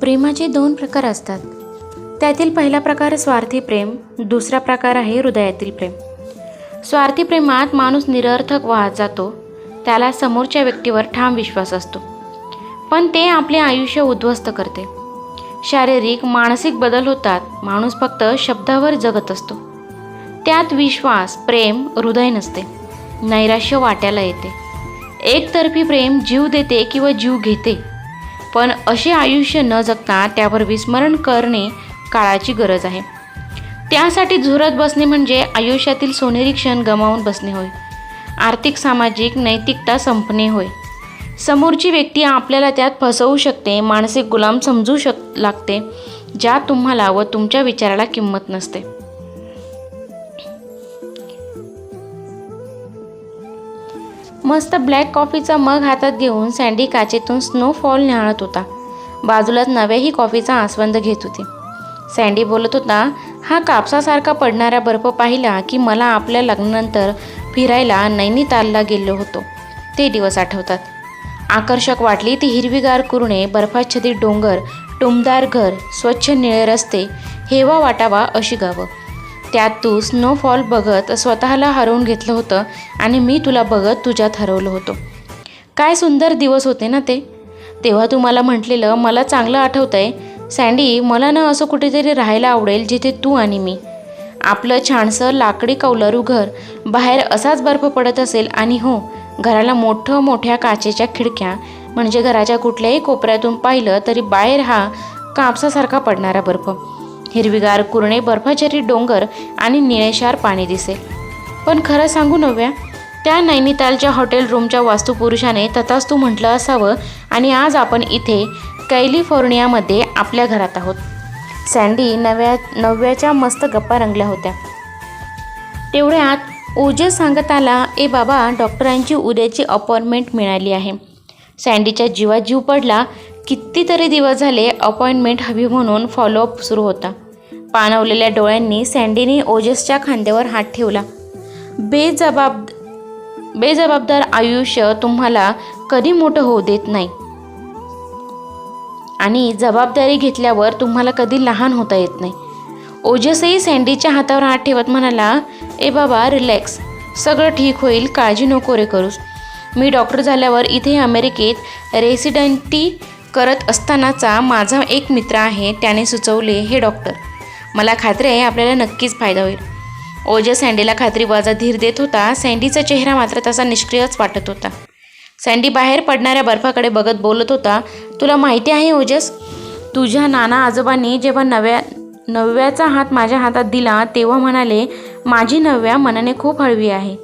प्रेमाचे दोन प्रकार असतात. त्यातील पहिला प्रकार स्वार्थी प्रेम दुसरा प्रकार आहे हृदयातील प्रेम. स्वार्थी प्रेमात माणूस निरर्थक वाहत जातो त्याला समोरच्या व्यक्तीवर ठाम विश्वास असतो. पण ते आपले आयुष्य उद्ध्वस्त करते. शारीरिक मानसिक बदल होतात माणूस फक्त शब्दावर जगत असतो. त्यात विश्वास प्रेम हृदय नसते. नैराश्य वाट्याला येते. एकतर्फी प्रेम जीव देते किंवा जीव घेते. पण असे आयुष्य न जगता त्यावर विस्मरण करणे काळाची गरज आहे. त्यासाठी झुरत बसणे म्हणजे आयुष्यातील सोनेरी क्षण गमावून बसणे होय. आर्थिक सामाजिक नैतिकता संपणे होय. समोरची व्यक्ती आपल्याला त्यात फसवू शकते मानसिक गुलाम समजू शक लागते ज्यात तुम्हाला व तुमच्या विचाराला किंमत नसते. मस्त ब्लॅक कॉफीचा मग हातात घेऊन सँडी काचेतून स्नोफॉल न्याळत होता. बाजूलाच नव्याही कॉफीचा आस्वंद घेत होती. सँडी बोलत होता हा कापसासारखा पडणारा बर्फ पाहिला की मला आपल्या लग्नानंतर फिरायला नैनितालला गेलो होतो. ते दिवस आठवतात. आकर्षक वाटली ती हिरवीगार कुरणे बर्फाच्छादित डोंगर टुमदार घर स्वच्छ निळे रस्ते हेवा वाटावा अशी गावं. त्यात तू स्नोफॉल बघत स्वतःला हरवून घेतलं होतं आणि मी तुला बघत तुझ्यात हरवलं होतं. काय सुंदर दिवस होते ना ते? तेव्हा तू मला म्हटलेलं मला चांगलं आठवतंय. सँडी मला ना असं कुठेतरी राहायला आवडेल जिथे तू आणि मी. आपलं छानसं लाकडी कौलारू घर बाहेर असाच बर्फ पडत असेल आणि हो घराला मोठं मोठ्या काचेच्या खिडक्या म्हणजे घराच्या कुठल्याही कोपऱ्यातून पाहिलं तरी बाहेर हा कापसासारखा पडणारा बर्फ. हिरवीगार कुरणे बर्फाचरी डोंगर आणि निळेशार पाणी दिसेल पण खरं सांगू नव्या त्या नैनितालच्या हॉटेल रूमच्या वास्तुपुरुषाने तथाच तू म्हटलं असावं आणि आज आपण इथे कॅलिफोर्नियामध्ये आपल्या घरात आहोत. सँडी नव्या नव्याच्या मस्त गप्पा रंगल्या होत्या. तेवढ्यात ओजस सांगत आला ए बाबा डॉक्टरांची उद्याची अपॉइंटमेंट मिळाली आहे. सँडीच्या जीवात जीव पडला कितीतरी दिवस झाले अपॉइंटमेंट हवी म्हणून फॉलोअप सुरू होता. पाणवलेल्या डोळ्यांनी सँडीने ओजसच्या खांद्यावर हात ठेवला. बेजबाब बेजबाबदार आयुष्य तुम्हाला कधी मोठं होऊ देत नाही. आणि जबाबदारी घेतल्यावर तुम्हाला कधी लहान होता येत नाही. ओजसही सँडीच्या हातावर हात ठेवत म्हणाला ए बाबा रिलॅक्स. सगळं ठीक होईल काळजी नको रे करूस. मी डॉक्टर झाल्यावर इथे अमेरिकेत रेसिडेंटी करत असतानाचा माझा एक मित्र आहे त्याने सुचवले हे डॉक्टर मला खात्री आहे आपल्याला नक्कीच फायदा होईल. ओजस सँडीला खात्रीबाजा धीर देत होता. सँडीचा चेहरा मात्र तसा निष्क्रियच वाटत होता. सँडी बाहेर पडणाऱ्या बर्फाकडे बघत बोलत होता तुला माहिती आहे ओजस तुझ्या नाना आजोबांनी जेव्हा नव्या नव्याचा हात माझ्या हातात दिला तेव्हा म्हणाले माझी नव्या मनाने खूप हळवी आहे.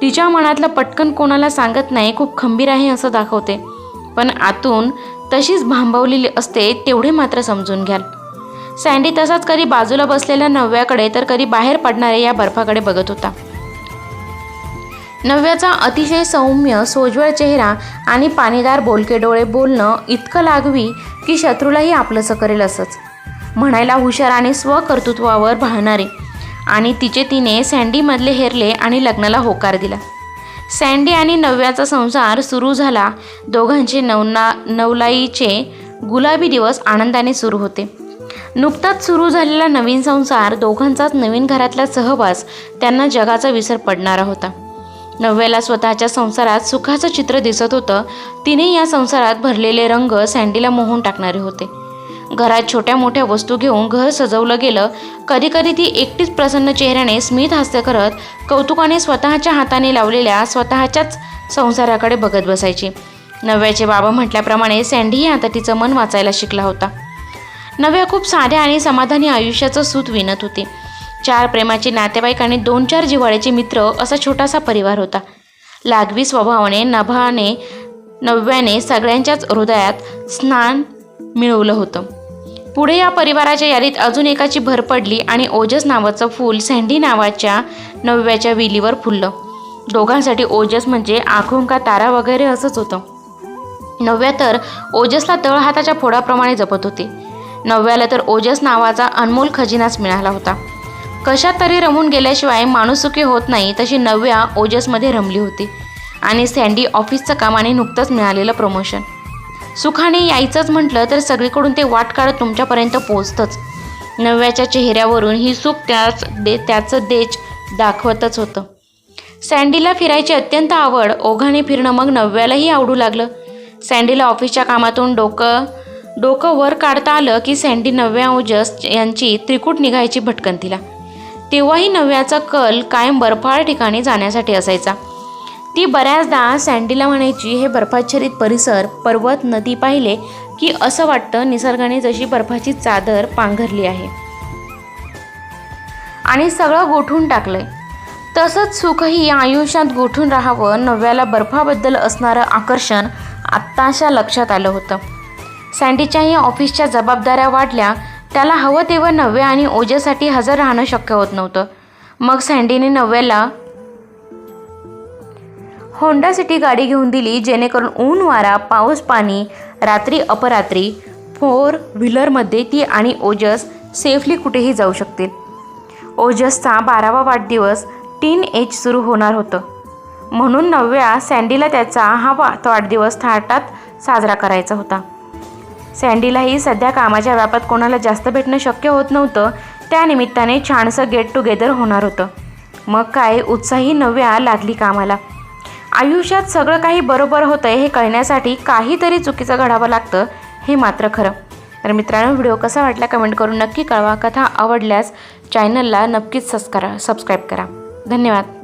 तिच्या मनातलं पटकन कोणाला सांगत नाही खूप खंबीर आहे असं दाखवते. पण आतून तशीच भांबवलेली असते तेवढे मात्र समजून घ्याल. सँडी तसाच कधी बाजूला बसलेल्या नव्याकडे तर कधी बाहेर पडणाऱ्या या बर्फाकडे बघत होता. नव्याचा अतिशय सौम्य सोज्वळ चेहरा आणि पाणीदार बोलके डोळे बोलणं इतकं लागवी की शत्रूलाही आपलंसं करेल असंच. म्हणायला हुशार आणि स्वकर्तृत्वावर भाळणारे आणि तिचे तिने सँडीमधले हेरले आणि लग्नाला होकार दिला. सँडी आणि नव्याचा संसार सुरू झाला. दोघांचे नवना नवलाईचे गुलाबी दिवस आनंदाने सुरू होते. नुकताच सुरू झालेला नवीन संसार दोघांचाच नवीन घरातला सहवास त्यांना जगाचा विसर पडणारा होता. नव्याला स्वतःच्या संसारात सुखाचं चित्र दिसत होतं. तिने या संसारात भरलेले रंग सँडीला मोहून टाकणारे होते. घरात छोट्या मोठ्या वस्तू घेऊन घर सजवलं गेलं. कधीकधी ती एकटीच प्रसन्न चेहऱ्याने स्मित हास्य करत कौतुकाने स्वतःच्या हाताने लावलेल्या स्वतःच्याच संसाराकडे बघत बसायची. नव्याचे बाबा म्हटल्याप्रमाणे सँडीही आता तिचं मन वाचायला शिकला होता. नव्या खूप साध्या आणि समाधानी आयुष्याचं सूत विणत होते. चार प्रेमाचे नातेवाईक आणि दोन चार जिव्हाळ्याचे मित्र असा छोटासा परिवार होता. लागवी स्वभावाने नभाने नव्याने सगळ्यांच्याच हृदयात स्नान मिळवलं होतं. पुढे या परिवाराच्या यादीत अजून एकाची भर पडली आणि ओजस नावाचं फूल सँडी नावाच्या नव्याच्या विलीवर फुललं. दोघांसाठी ओजस म्हणजे आखून का तारा वगैरे असंच होतं. नव्या तर ओजसला तळहाताच्या फोडाप्रमाणे जपत होते. नव्याला तर ओजस नावाचा अनमोल खजिनाच मिळाला होता. कशात तरी रमून गेल्याशिवाय माणूस सुखी होत नाही तशी नव्या ओजसमध्ये रमली होती. आणि सँडी ऑफिसचं कामाने नुकतंच मिळालेलं प्रमोशन सुखाने यायचंच म्हटलं तर सगळीकडून ते वाट काढत तुमच्यापर्यंत पोचतंच नव्याच्या चेहऱ्यावरून ही सुख त्याच दे त्याचं देज दाखवतच होतं. सँडीला फिरायची अत्यंत आवड ओघाने फिरणं मग नव्यालाही आवडू लागलं. सँडीला ऑफिसच्या कामातून डोकं डोकं वर काढता आलं की सँडी नव्या ओजस यांची त्रिकूट निघायची भटकंतीला. तेव्हाही नव्याचा कल कायम बर्फाळ ठिकाणी जाण्यासाठी असायचा. ती बऱ्याचदा सँडीला म्हणायची हे बर्फाच्छरित परिसर पर्वत नदी पाहिले की असं वाटतं निसर्गाने जशी बर्फाची चादर पांघरली आहे. आणि सगळं गोठून टाकलंय. तसंच सुखही आयुष्यात गोठून राहावं नव्याला बर्फाबद्दल असणारं आकर्षण आत्ताशा लक्षात आलं होतं. सँडीच्याही ऑफिसच्या जबाबदाऱ्या वाढल्या त्याला हवं तेव्हा नव्या आणि ओजेसाठी हजर राहणं शक्य होत नव्हतं. मग सँडीने नव्याला होंडा सिटी गाडी घेऊन दिली जेणेकरून ऊन वारा पाऊस पाणी रात्री अपरात्री फोर व्हीलरमध्ये ती आणि ओजस सेफली कुठेही जाऊ शकतील. ओजसचा बारावा वाढदिवस टीन एज सुरू होणार होतं. म्हणून नवव्या सँडीला त्याचा हा वा वाढदिवस थाटात साजरा करायचा होता. सँडीलाही सध्या कामाच्या व्यापात कोणाला जास्त भेटणं शक्य होत नव्हतं त्यानिमित्ताने छानसं गेट टुगेदर होणार होतं. मग काय उत्साही नव्या लागली कामाला. आयुष्यात सगळं काही बरोबर होतं हे कळण्यासाठी काहीतरी चुकीचं घडावं लागतं हे मात्र खरं. तर मित्रांनो व्हिडिओ कसा वाटला कमेंट करून नक्की कळवा. कथा आवडल्यास चॅनलला नक्कीच सबस्क्रा सबस्क्राईब करा. धन्यवाद.